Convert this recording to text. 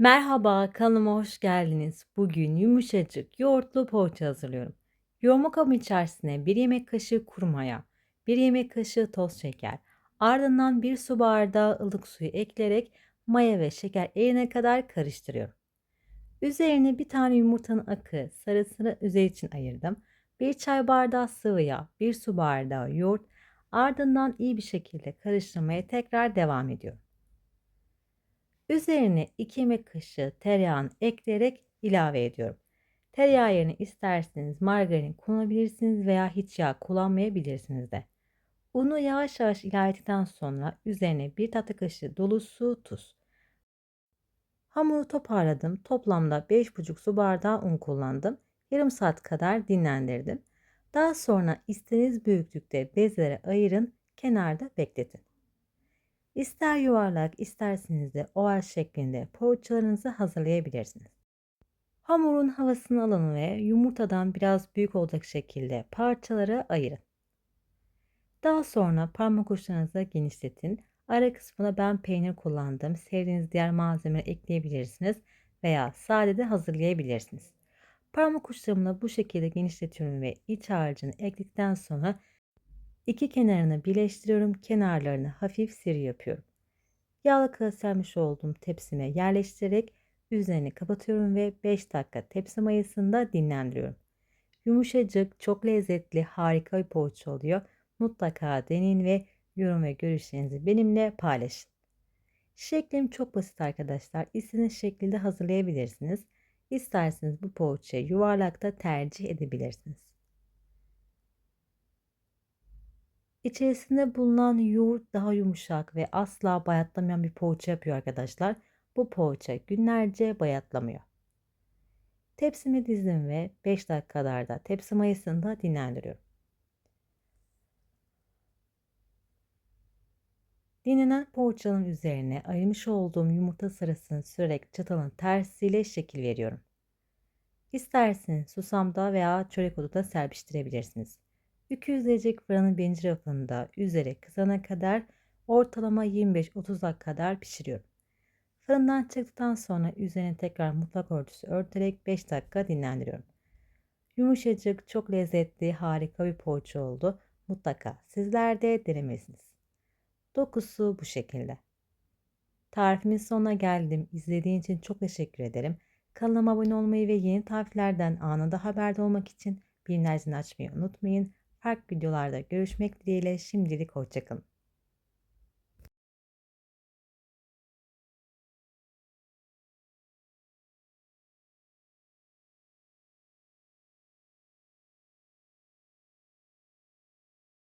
Merhaba, kanalıma hoş geldiniz. Bugün yumuşacık yoğurtlu poğaça hazırlıyorum. Yoğurma kabı içerisine 1 yemek kaşığı kuru maya, 1 yemek kaşığı toz şeker, ardından 1 su bardağı ılık suyu ekleyerek maya ve şeker erine kadar karıştırıyorum. Üzerine bir tane yumurtanın akı, sarısını üzeri için ayırdım. 1 çay bardağı sıvı yağ, 1 su bardağı yoğurt, ardından iyi bir şekilde karıştırmaya tekrar devam ediyorum. Üzerine 2 yemek kaşığı tereyağını ekleyerek ilave ediyorum. Tereyağı yerine isterseniz margarin kullanabilirsiniz veya hiç yağ kullanmayabilirsiniz de. Unu yavaş yavaş ilave ettikten sonra üzerine 1 tatlı kaşığı dolusu tuz. Hamuru toparladım. Toplamda 5,5 su bardağı un kullandım. Yarım saat kadar dinlendirdim. Daha sonra istediğiniz büyüklükte bezlere ayırın, kenarda bekletin. İster yuvarlak isterseniz de oval şeklinde poğaçalarınızı hazırlayabilirsiniz. Hamurun havasını alın ve yumurtadan biraz büyük olacak şekilde parçalara ayırın. Daha sonra parmak uçlarınızı genişletin. Ara kısmına ben peynir kullandım. Sevdiğiniz diğer malzemeleri ekleyebilirsiniz veya sade de hazırlayabilirsiniz. Parmak uçlarımla bu şekilde genişletiyorum ve iç harcını ekledikten sonra İki kenarını birleştiriyorum. Kenarlarını hafif seri yapıyorum. Kağıt sermiş olduğum tepsime yerleştirerek üzerini kapatıyorum ve 5 dakika tepsi mayasında dinlendiriyorum. Yumuşacık, çok lezzetli, harika bir poğaça oluyor. Mutlaka deneyin ve yorum ve görüşlerinizi benimle paylaşın. Şeklim çok basit arkadaşlar. İstediğiniz şekilde hazırlayabilirsiniz. İsterseniz bu poğaçayı yuvarlakta tercih edebilirsiniz. İçerisinde bulunan yoğurt daha yumuşak ve asla bayatlamayan bir poğaça yapıyor arkadaşlar. Bu poğaça günlerce bayatlamıyor. Tepsimi dizdim ve 5 dakika kadar da tepsi mayasında dinlendiriyorum. Dinlenen poğaçanın üzerine ayırmış olduğum yumurta sarısını sürerek çatalın tersiyle şekil veriyorum. İsterseniz susamda veya çörek otu da serpiştirebilirsiniz. 200 derecelik fırının birinci rafında üzeri kızana kadar ortalama 25-30 dakika kadar pişiriyorum. Fırından çıktıktan sonra üzerine tekrar mutlak örtüsü örterek 5 dakika dinlendiriyorum. Yumuşacık, çok lezzetli, harika bir poğaça oldu. Mutlaka sizler de denemesiniz. Dokusu bu şekilde. Tarifimin sonuna geldim. İzlediğin için çok teşekkür ederim. Kanalıma abone olmayı ve yeni tariflerden anında haberdar olmak için bildirimleri açmayı unutmayın. Farklı videolarda görüşmek dileğiyle şimdilik hoşçakalın.